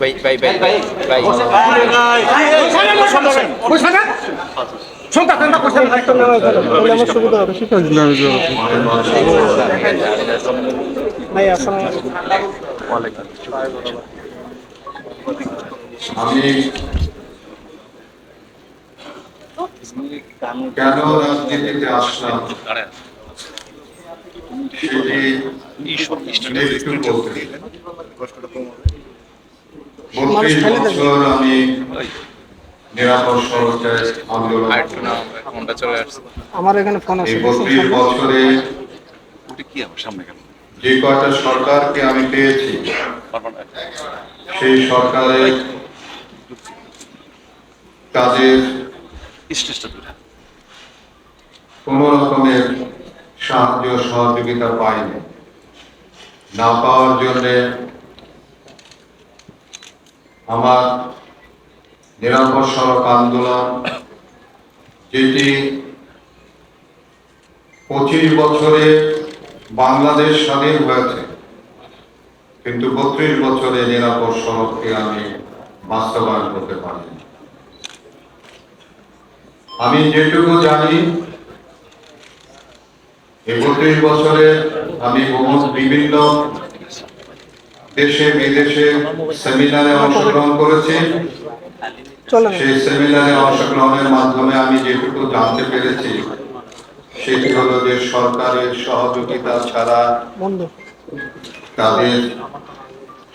Bye bye bye bye bye মায়ের বাসায় আমি কেন রাজনীতিতে আসলাম? সেটি একটু বলতে। বত্রিশ বছর আমি নিরাপদ সড়কের আন্দোলন একটু না ফোনটা চলে আসছে। আমার এখানে ফোন আছে। বত্রিশ বছরে কি আমার সামনে কেন? যে কয়টা সরকারকে আমি পেয়েছি সেই সরকারের কাজের স্টেজটা দূরে কোন রকমের সাহায্য সহযোগিতা পাইনি না পাওয়ার জন্য আমার নিরাপদ সড়ক আন্দোলন, যেটি পঁচিশ বছরে বাংলাদেশ স্বাধীন হয়েছে, কিন্তু বত্রিশ বছরে নিরাপদ সড়ককে আমি বাস্তবায়ন করতে পারিনি। আমি যেটুকু জানি এই বত্রিশ বছরে আমি বিভিন্ন দেশে বিদেশে সেমিনারে অংশগ্রহণ করেছি। সেই সেমিনারে অংশগ্রহণের মাধ্যমে আমি যেটুকু জানতে পেরেছি সেটি হলো যে সরকারের সহযোগিতা ছাড়া তাদের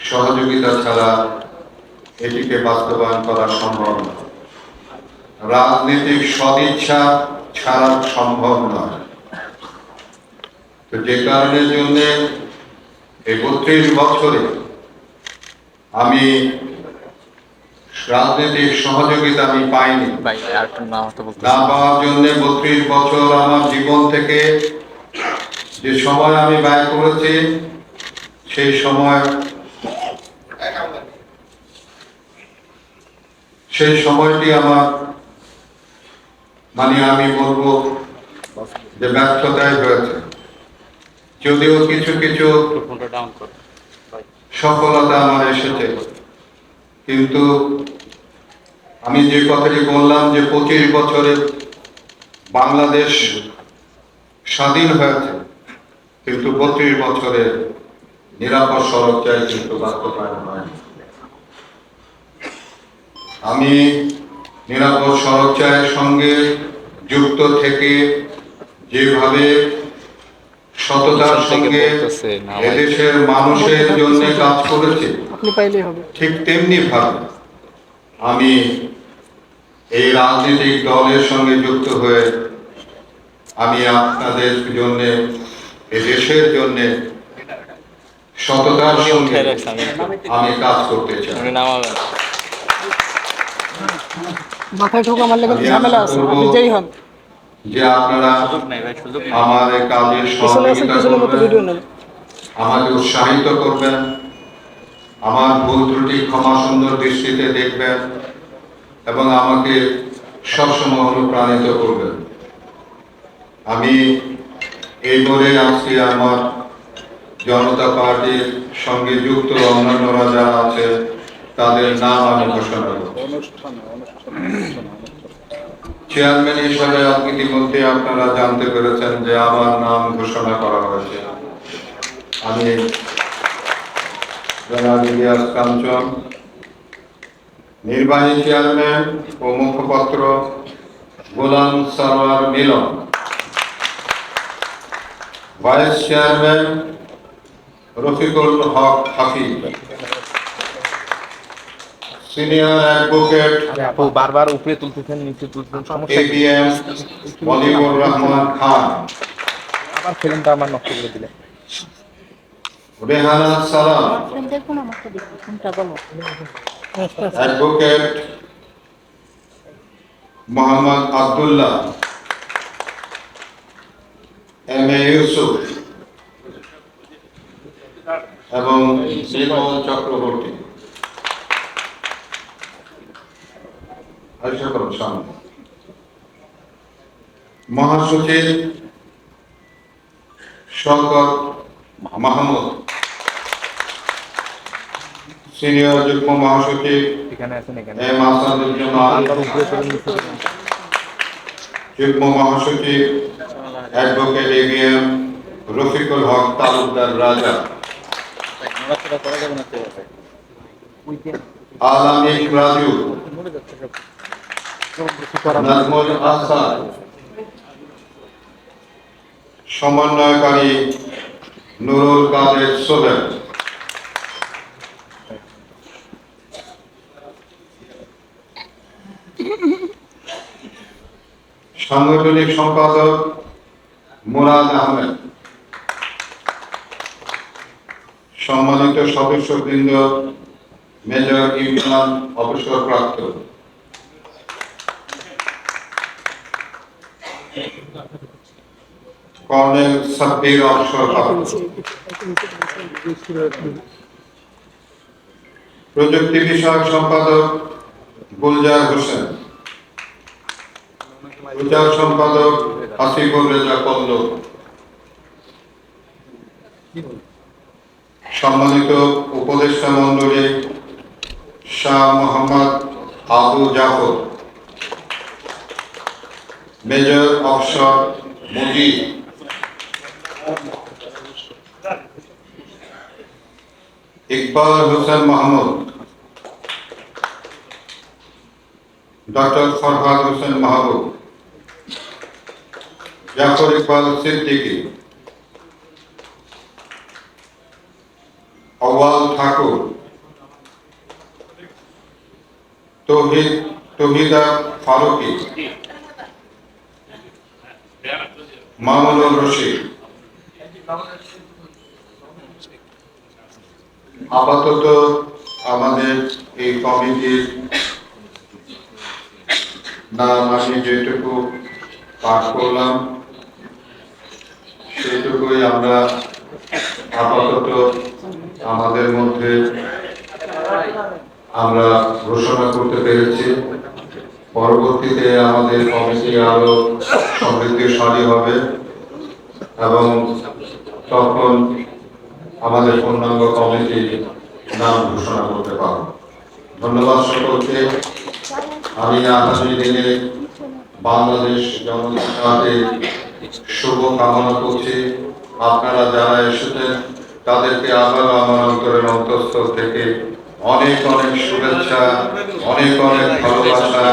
সহযোগিতা ছাড়া এটিকে বাস্তবায়ন করা সম্ভব নয়। রাজনৈতিক সদিচ্ছা ছাড়া সম্ভব নয়। তো যে কারণের জন্য এই বত্রিশ বছরে আমি রাজনৈতিক সহযোগিতা আমি পাইনি। না পাওয়ার জন্য বত্রিশ বছর আমার জীবন থেকে যে সময় আমি ব্যয় করেছি সেই সময় সেই সময়টি আমার মানে আমি বলব যে ব্যর্থতায় হয়েছে। যদিও কিছু কিছু সফলতা আমার এসেছে, কিন্তু আমি যে কথাটি বললাম যে পঁচিশ বছরে বাংলাদেশ স্বাধীন হয়েছে, কিন্তু বত্রিশ বছরে নিরাপদ সড়ক চাই, কিন্তু বাস্তবায়ন হয়নি আমি নিরাপদ সড়ক চায়ের সঙ্গে যুক্ত থেকে যেভাবে সততার সঙ্গে। এদেশের মানুষের জন্য কাজ করেছে ঠিক তেমনি ভাবে আমি এই রাজনৈতিক দলের সঙ্গে যুক্ত হয়ে আমি আপনাদের জন্য এই দেশের জন্য সততার সঙ্গে আমি কাজ করতে চাই। মাথায় ঠোকা মারলে কিন্তু ঝামেলা আছে আপনি যেই হন। যে আপনারা নাই ভাই সুযোগ আমার এই কাজে সহযোগিতা করবেন নেন আমাকে উৎসাহিত করবেন আমার ভুল ত্রুটি ক্ষমা সুন্দর দৃষ্টিতে দেখবেন এবং আমাকে সবসময় অনুপ্রাণিত করবেন। আমি এই বলে আজকে আমার জনতা পার্টির সঙ্গে যুক্ত অন্যান্যরা যারা আছে তাদের নাম আমি ঘোষণা করব। চেয়ারম্যান হিসাবে আপনি ইতিমধ্যে আপনারা জানতে পেরেছেন যে আমার নাম ঘোষণা করা হয়েছে। আমি জনাব ইলিয়াস কাঞ্চন নির্বাহী চেয়ারম্যান ও মুখপত্র Golam Sarwar Milon vice chairman Rafiqul Haque Hafiz. Senior advocate আপু বারবার উপরে তুলতেছেন নিচে তুলতেছেন সমস্যা? এবিএম মনিবুর রহমান খান। আবার ফিল্মটা আমার নষ্ট করে দিলে রেহানা সালাম। দেখুন আমাকে দেখুন কোনটা বলো advocate Mohammad Abdullah. M A Yusuf. এবং চক্রবর্তী। আশা করুন সামনে। মহাসচিব শওকত মাহমুদ সিনিয়র যুগ্ম মহাসচিব এম আসাদুজ্জামান। যুগ্ম মহাসচিব অ্যাডভোকেট এবিএম রফিকুল হক তালুকদার রাজা। আলামিক রাজু। নাজমুল আহসান সমন্বয়কারী নুরুল কাদের সোহেল। সাংগঠনিক সম্পাদক মুরাদ আহমেদ। সম্মানিত সদস্যবৃন্দ, মেজর ইমরান অবসরপ্রাপ্ত। প্রযুক্তি বিষয়ক সম্পাদক গুলজার হোসেন। সম্পাদক রেজা সম্মানিত উপদেষ্টা মন্ডলী শাহ মোহাম্মদ আবু জাফর। মেজর অফসর মুজিব ইকবাল হোসেন মাহমুদ, ডক্টর ফরহাদ হোসেন মাহবুব, জাফর ইকবাল সিদ্দিকী আওয়াল ঠাকুর, তৌহিদ, তৌহিদা ফারুকি, মামুনুর রশিদ। আপাতত আমাদের এই কমিটির নাম আমি যেটুকু পাঠ করলাম, সেটুকুই আমরা আপাতত আমাদের মধ্যে আমরা ঘোষণা করতে পেরেছি। পরবর্তীতে আমাদের কমিটি আরও সমৃদ্ধিশালী হবে এবং তখন আমাদের পূর্ণাঙ্গ কমিটি নাম ঘোষণা করতে পারব ধন্যবাদ সকলকে। আমি আগামী দিনে বাংলাদেশ জনতাদের শুভ কামনা করছি। আপনারা যারা এসেছেন, তাদেরকে আবারও আমার অন্তরের অন্তঃস্থল থেকে অনেক অনেক শুভেচ্ছা, অনেক অনেক ভালোবাসা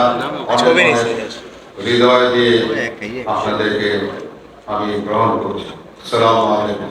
অনেক হৃদয় দিয়ে আপনাদেরকে আমি গ্রহণ করছি। সালাম আলাইকুম।